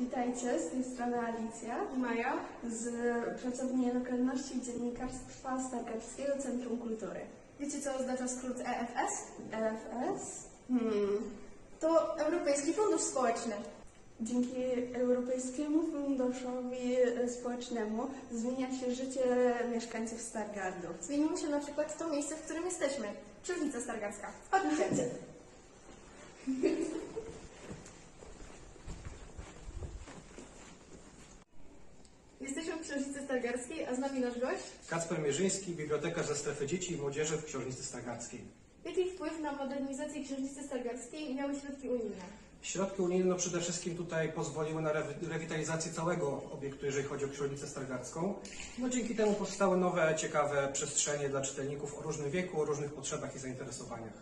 Witajcie, z tej strony Alicja Maja. z pracowni lokalności i dziennikarstwa Stargardzkiego Centrum Kultury. Wiecie, co oznacza skrót EFS? EFS. Hmm. To Europejski Fundusz Społeczny. Dzięki Europejskiemu Funduszowi Społecznemu zmienia się życie mieszkańców Stargardu. Zmieniło się na przykład to miejsce, w którym jesteśmy. Księżnica Stargardzka. Odliczajcie. Jesteśmy w Księżnicy Stargardzkiej, a z nami nasz gość. Kacper Mierzyński, bibliotekarz ze strefy dzieci i młodzieży w Książnicy Stargardzkiej. Jaki wpływ na modernizację Księżnicy Stargardzkiej miały środki unijne? Środki unijne no przede wszystkim tutaj pozwoliły na rewi- rewitalizację całego obiektu, jeżeli chodzi o Książnicę Stargardzką. No dzięki temu powstały nowe, ciekawe przestrzenie dla czytelników o różnym wieku, o różnych potrzebach i zainteresowaniach.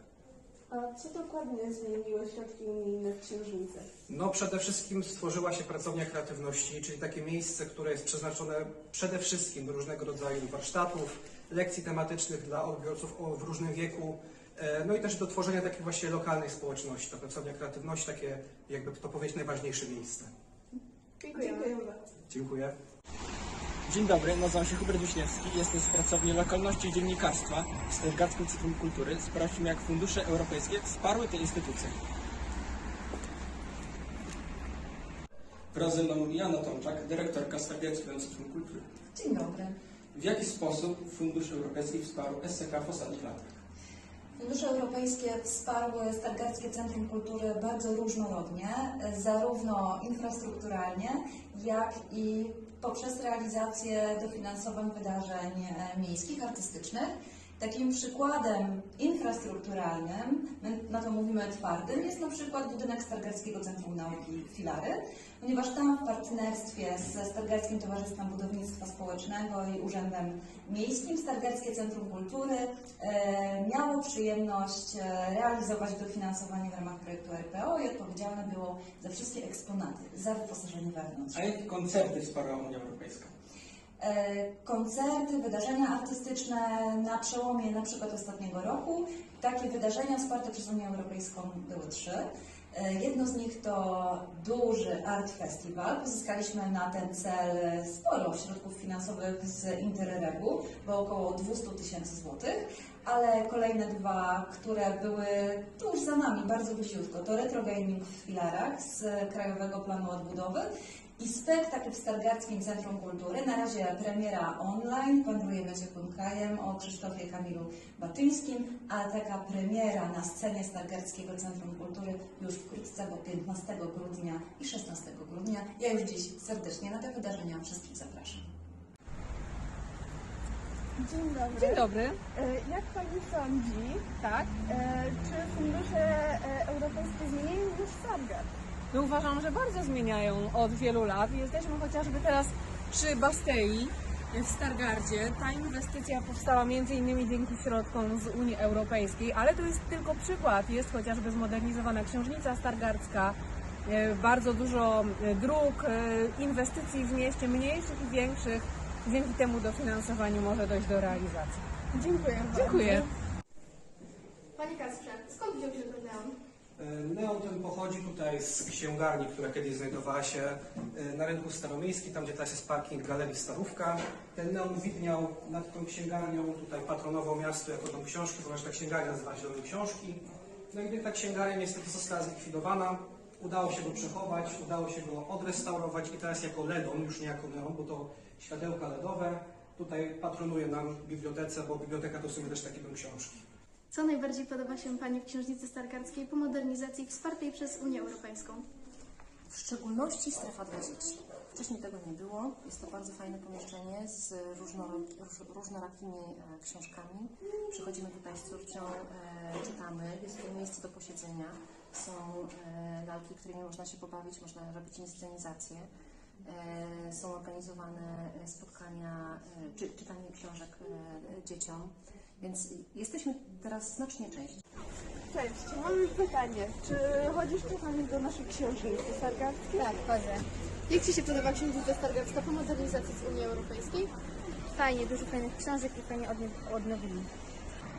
A co dokładnie zmieniły środki unijne w Księżnicy? No przede wszystkim stworzyła się pracownia kreatywności, czyli takie miejsce, które jest przeznaczone przede wszystkim do różnego rodzaju warsztatów, lekcji tematycznych dla odbiorców o, w różnym wieku, e, no i też do tworzenia takiej właśnie lokalnej społeczności. Ta pracownia kreatywności, takie jakby to powiedzieć najważniejsze miejsce. Bardzo. Dziękuję. Dzień dobry, nazywam się Hubert Wiśniewski, jestem z pracowni lokalności i dziennikarstwa w Stargardzkim Centrum Kultury. Sprawdźmy, jak fundusze europejskie wsparły te instytucje. Wraz ze mną Jana Tomczak, dyrektorka Stargardzkiego Centrum Kultury. Dzień dobry. W jaki sposób fundusz europejski wsparł SCK w ostatnich latach? Fundusze europejskie wsparły Stargardzkie Centrum Kultury bardzo różnorodnie, zarówno infrastrukturalnie, jak i poprzez realizację dofinansowań wydarzeń miejskich, artystycznych. Takim przykładem infrastrukturalnym, my na to mówimy twardym, jest na przykład budynek Stargardzkiego Centrum Nauki Filary, ponieważ tam w partnerstwie ze Stargardzkim Towarzystwem Budownictwa Społecznego i Urzędem Miejskim Stargardzkie Centrum Kultury e, miało przyjemność e, realizować dofinansowanie w ramach projektu RPO i odpowiedzialne było za wszystkie eksponaty, za wyposażenie wewnątrz. A jakie koncerty wsparła Unia Europejska? E, koncerty, wydarzenia artystyczne na przełomie na przykład ostatniego roku. Takie wydarzenia wsparte przez Unię Europejską były trzy. E, Jedno z nich to duży Art Festival. Pozyskaliśmy na ten cel sporo środków finansowych z Interregu, bo około 200 tysięcy złotych, ale kolejne dwa, które były tuż za nami, bardzo bliziutko, to Retro Gaming w Filarach z Krajowego Planu Odbudowy i spektakl w Stargardzkim Centrum Kultury. Na razie premiera online, wędrujemy ciepłym krajem o Krzysztofie Kamilu Baczyńskim, a taka premiera na scenie Stargardzkiego Centrum Kultury już wkrótce, bo 15 grudnia i 16 grudnia. Ja już dziś serdecznie na te wydarzenia wszystkich zapraszam. Dzień dobry. Dzień dobry. E, Jak Pani sądzi, Tak. e, czy fundusze e, europejskie zmieniają już Stargard? No uważam, że bardzo zmieniają od wielu lat. Jesteśmy chociażby teraz przy Bastei w Stargardzie. Ta inwestycja powstała między innymi dzięki środkom z Unii Europejskiej, ale to jest tylko przykład. Jest chociażby zmodernizowana księżnica stargardzka, e, bardzo dużo e, dróg, e, inwestycji w mieście, mniejszych i większych. Dzięki temu dofinansowaniu może dojść do realizacji. Dziękuję. Dziękuję. Panie Kasprze, skąd wziął się ten neon? E, Neon ten pochodzi tutaj z księgarni, która kiedyś znajdowała się e, na rynku staromiejskim, tam gdzie teraz jest parking Galerii Starówka. Ten neon widniał nad tą księgarnią, tutaj patronował miasto jako dom książki, ponieważ ta księgarnia nazywa się Dom Książki. No i gdy ta księgarnia niestety została zlikwidowana, udało się go przechować, udało się go odrestaurować i teraz jako LEDON, już nie jako neon, bo to światełka LEDowe, tutaj patronuje nam bibliotece, bo biblioteka to w sumie też taki dom książki. Co najbardziej podoba się Pani w Księżnicy Stargardzkiej po modernizacji wspartej przez Unię Europejską? W szczególności strefa dla dzieci. Wcześniej tego nie było. Jest to bardzo fajne pomieszczenie z różnorakimi e, książkami. Przychodzimy tutaj z córcią, e, czytamy. Jest to miejsce do posiedzenia. Są e, lalki, którymi można się pobawić, można robić inscenizacje. Są organizowane spotkania, czy, czytanie książek dzieciom. Więc jesteśmy teraz znacznie częściej. Cześć, mam pytanie. Czy chodzisz czasami do naszej księżnicy Stargardzkiej? Tak, chodzę. Jak Ci się podoba Księżnica Stargardzka po modernizacji z Unii Europejskiej? Fajnie, dużo fajnych książek i fajnie odnowili.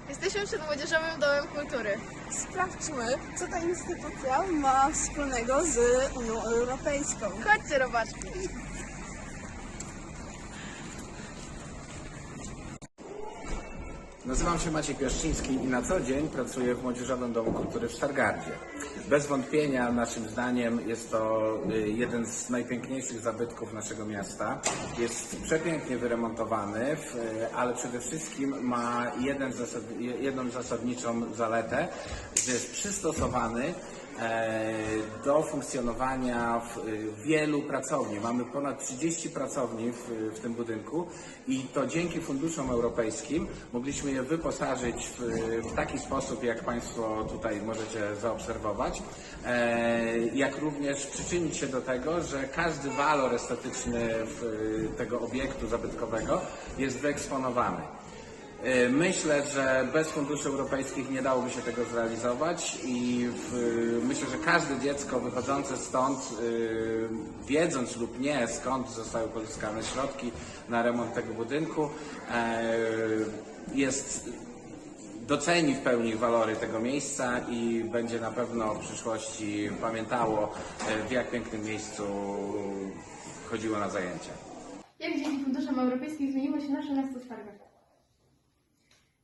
Jesteśmy przed Młodzieżowym Domem Kultury. Sprawdźmy, co ta instytucja ma wspólnego z Unią Europejską. Chodźcie, robaczki. Nazywam się Maciej Piaszczyński i na co dzień pracuję w Młodzieżowym Domu Kultury w Stargardzie. Bez wątpienia, naszym zdaniem, jest to y, jeden z najpiękniejszych zabytków naszego miasta. Jest przepięknie wyremontowany, y, ale przede wszystkim ma jeden zasad, jedną zasadniczą zaletę, że jest przystosowany do funkcjonowania w y, wielu pracowni. Mamy ponad 30 pracowni w, w tym budynku i to dzięki funduszom europejskim mogliśmy je wyposażyć w, w taki sposób, jak Państwo tutaj możecie zaobserwować, e, jak również przyczynić się do tego, że każdy walor estetyczny tego obiektu zabytkowego jest wyeksponowany. E, Myślę, że bez funduszy europejskich nie dałoby się tego zrealizować i w, myślę, że każde dziecko wychodzące stąd, y, wiedząc lub nie skąd zostały pozyskane środki na remont tego budynku, e, jest doceni w pełni walory tego miejsca i będzie na pewno w przyszłości pamiętało, e, w jak pięknym miejscu chodziło na zajęcia. Jak dzięki funduszom europejskim zmieniło się nasze miasto Stargard?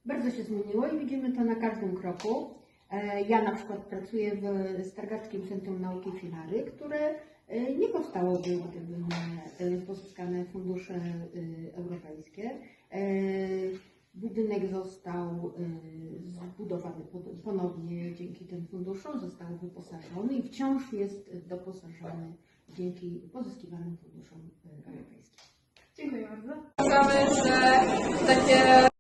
Bardzo się zmieniło i widzimy to na każdym kroku. E, Ja na przykład pracuję w Stargardzkim Centrum Nauki Filary, które e, nie powstałoby, gdyby nie pozyskane fundusze e, europejskie. Budynek został zbudowany ponownie dzięki tym funduszom, został wyposażony i wciąż jest doposażony dzięki pozyskiwanym funduszom europejskim. Dziękuję bardzo. Uważamy, że takie